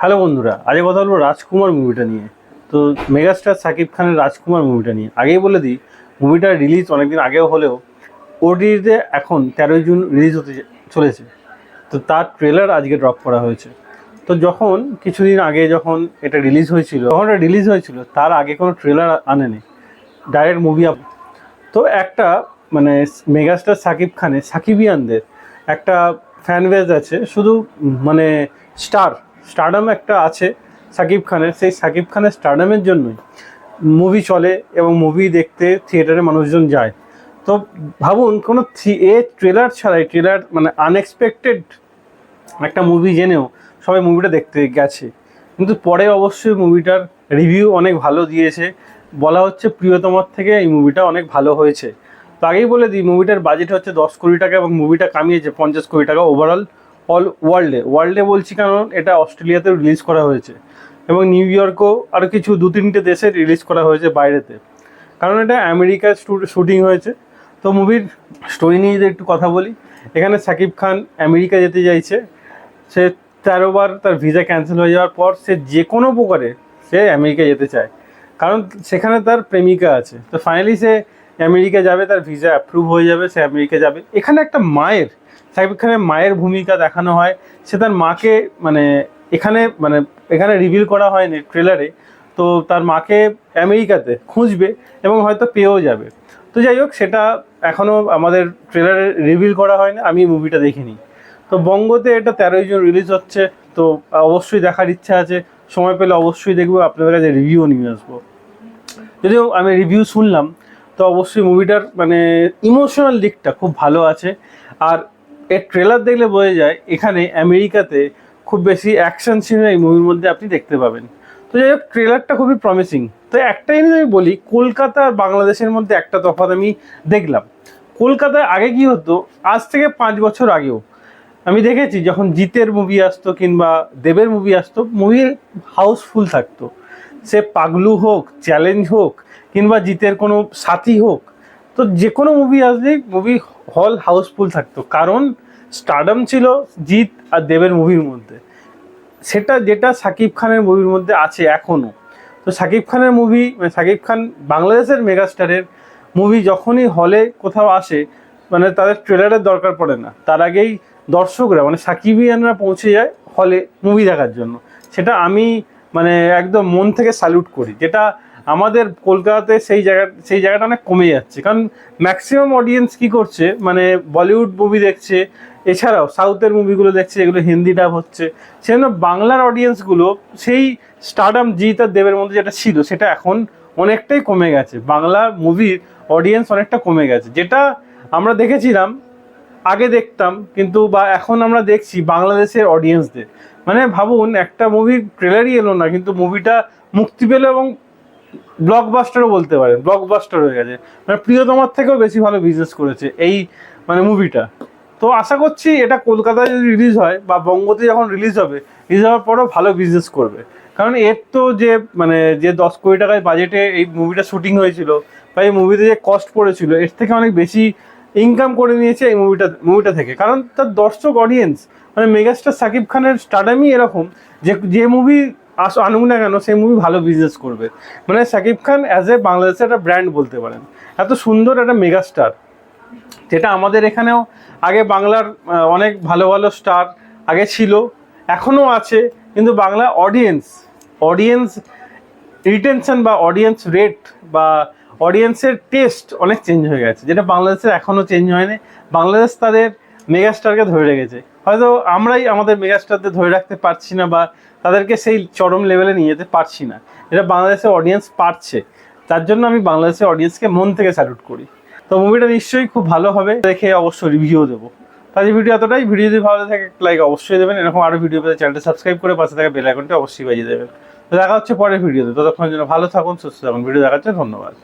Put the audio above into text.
Hello বন্ধুরা, আজকে কথা বলব রাজকুমার মুভিটা নিয়ে। তো মেগাস্টার সাকিব খানের রাজকুমার মুভিটা নিয়ে। আগেই বলে দিই মুভিটার রিলিজ অনেকদিন আগেও হলেও ওটিতে এখন তেরোই জুন রিলিজ হতে চলেছে। তো তার ট্রেলার আজকে ড্রপ করা হয়েছে। তো যখন, কিছুদিন আগে যখন এটা রিলিজ হয়েছিল, যখন এটা রিলিজ হয়েছিল, তার আগে কোনো ট্রেলার আনেনি। ডাইরেক্ট মুভি তো একটা মানে মেগাস্টার সাকিব খানের, সাকিবিয়ানদের একটা ফ্যান বেজ আছে, শুধু মানে স্টার স্টারডাম একটা আছে সাকিব খানের। সেই সাকিব খানের স্টারডামের জন্যই মুভি চলে এবং মুভি দেখতে থিয়েটারে মানুষজন যায়। তো ভাবুন, কোনো এ ট্রেলার ছাড়াই ট্রেলার মানে আনএক্সপেক্টেড একটা মুভি জেনেও সবাই মুভিটা দেখতে গেছে। কিন্তু পরে অবশ্যই মুভিটার রিভিউ অনেক ভালো দিয়েছে। বলা হচ্ছে প্রিয়তমার থেকে এই মুভিটা অনেক ভালো হয়েছে। তো আগেই বলে দিই মুভিটার বাজেট হচ্ছে দশ কোটি টাকা এবং মুভিটা কামিয়েছে পঞ্চাশ কোটি টাকা ওভারঅল অল ওয়ার্ল্ডে ওয়ার্ল্ডে বলছি কারণ এটা অস্ট্রেলিয়াতেও রিলিজ করা হয়েছে। এবং নিউ ইয়র্কও আরও কিছু দু তিনটে দেশে রিলিজ করা হয়েছে বাইরেতে। কারণ এটা আমেরিকার শুটিং হয়েছে। তো মুভির স্টোরি নিয়ে যদি একটু কথা বলি, এখানে সাকিব খান আমেরিকা যেতে চাইছে। সে তেরো বার তার ভিসা ক্যান্সেল হয়ে যাওয়ার পর সে যে কোনো প্রকারে সে আমেরিকা যেতে চায়। কারণ সেখানে তার প্রেমিকা আছে। তো ফাইনালি সে আমেরিকা যাবে, তার ভিসা অ্যাপ্রুভ হয়ে যাবে, সে আমেরিকা যাবে। এখানে একটা মায়ের সাকিব খানের মায়ের ভূমিকা দেখানো হয়। সে তার মাকে মানে এখানে মানে এখানে রিভিল করা হয়নি ট্রেলারে তো তার মাকে আমেরিকাতে খুঁজবে এবং হয়তো পেয়েও যাবে। তো যাই হোক, সেটা এখনও আমাদের ট্রেলারে রিভিল করা হয়নি, আমি মুভিটা দেখিনি। তো বঙ্গতে এটা তেরোই জুন রিলিজ হচ্ছে, তো অবশ্যই দেখার ইচ্ছা আছে। সময় পেলে অবশ্যই দেখব, আপনাদের কাছে রিভিউ নিয়ে আসব। যদিও আমি রিভিউ শুনলাম, তো অবশ্যই মুভিটার মানে ইমোশনাল দিকটা খুব ভালো আছে। আর এর ট্রেলার দেখলে বোঝা যায় এখানে আমেরিকাতে খুব বেশি অ্যাকশন সিন এই মুভির মধ্যে আপনি দেখতে পাবেন। তো যাই হোক ট্রেলারটা খুবই প্রমিসিং তো একটা জিনিস আমি বলি, কলকাতা আর বাংলাদেশের মধ্যে একটা তফাৎ আমি দেখলাম। কলকাতায় আগে কি হতো, আজ থেকে পাঁচ বছর আগেও আমি দেখেছি যখন জিতের মুভি আসতো কিংবা দেবের মুভি আসতো মুভি হাউসফুল থাকতো। সে পাগলু হোক চ্যালেঞ্জ হোক, কিংবা জিতের কোনো সাথী হোক, তো যে কোনো মুভি আসলেই মুভি হল হাউসফুল থাকতো। কারণ স্টারডাম ছিল জিৎ আর দেবের মুভির মধ্যে। সেটা যেটা সাকিব খানের মুভির মধ্যে আছে এখনও তো সাকিব খানের মুভি মানে সাকিব খান বাংলাদেশের মেগাস্টারের মুভি যখনই হলে কোথাও আসে মানে তাদের ট্রেলারের দরকার পড়ে না। তার আগেই দর্শকরা মানে সাকিবিয়ানরা পৌঁছে যায় হলে মুভি দেখার জন্য। সেটা আমি মানে একদম মন থেকে স্যালুট করি। যেটা আমাদের কলকাতাতে সেই জায়গা, সেই জায়গাটা অনেক কমে যাচ্ছে। কারণ ম্যাক্সিমাম অডিয়েন্স কি করছে? মানে বলিউড মুভি দেখছে এছাড়াও সাউথের মুভিগুলো দেখছে, যেগুলো হিন্দি ডাব হচ্ছে, সেজন্য বাংলার অডিয়েন্সগুলো সেই স্টারডাম জিত আর দেবের মধ্যে যেটা ছিল, সেটা এখন অনেকটাই কমে গেছে। বাংলা মুভির অডিয়েন্স অনেকটা কমে গেছে। যেটা আমরা দেখেছিলাম, আগে দেখতাম, কিন্তু বা এখন আমরা দেখছি বাংলাদেশের অডিয়েন্সদের মানে ভাবুন, একটা মুভির ট্রেলারই এলো না, কিন্তু মুভিটা মুক্তি পেল এবং ব্লকবাস্টারও বলতে পারেন ব্লকবাস্টার হয়ে গেছে। মানে প্রিয়তমার থেকেও বেশি ভালো বিজনেস করেছে এই মানে মুভিটা তো আশা করছি এটা কলকাতায় যদি রিলিজ হয় বা বঙ্গতে যখন রিলিজ হবে রিলিজ হওয়ার পরও ভালো বিজনেস করবে। কারণ এর তো যে মানে যে দশ কোটি টাকায় বাজেটে এই মুভিটা শুটিং হয়েছিল বা এই মুভিতে যে কস্ট পড়েছিল, এর থেকে অনেক বেশি ইনকাম করে নিয়েছে এই মুভিটা মুভিটা থেকে। কারণ তার দর্শক অডিয়েন্স মানে মেগাস্টার সাকিব খানের স্টার্ডামই এরকম যে যে মুভি আস, আনুক না কেন, সেই মুভি ভালো বিজনেস করবে। মানে সাকিব খান অ্যাজ এ বাংলাদেশের একটা ব্র্যান্ড বলতে পারেন। এত সুন্দর একটা মেগাস্টার যেটা আমাদের এখানেও আগে বাংলার অনেক ভালো ভালো স্টার আগে ছিল, এখনও আছে, কিন্তু বাংলা অডিয়েন্স অডিয়েন্স রিটেনশন বা অডিয়েন্স রেট বা অডিয়েন্সের টেস্ট অনেক চেঞ্জ হয়ে গেছে। যেটা বাংলাদেশের এখনও চেঞ্জ হয়নি, বাংলাদেশ তাদের মেগাস্টারকে ধরে রেখেছে। হয়তো আমরাই আমাদের মেগাস্টারদের ধরে রাখতে পারছি না বা তাদেরকে সেই চরম লেভেলে নিয়ে যেতে পারছি না। এটা বাংলাদেশের অডিয়েন্স পারছে। তার জন্য আমি বাংলাদেশের অডিয়েন্সকে মন থেকে স্যালুট করি। তো মুভিটা নিশ্চয়ই খুব ভালো হবে, দেখে অবশ্যই রিভিউ দেবো। তাদের ভিডিও এতটাই ভিডিও যদি ভালো থাকে লাইক অবশ্যই দেবেন। এরকম আরও ভিডিও পেতে চ্যানেলটা সাবস্ক্রাইব করে পাশে থাকা বেল আইকনটা অবশ্যই বাজিয়ে দেবেন। তো দেখা হচ্ছে পরের ভিডিওতে ততক্ষণের জন্য ভালো থাকুন, সুস্থ থাকুন। ভিডিও দেখার জন্য ধন্যবাদ।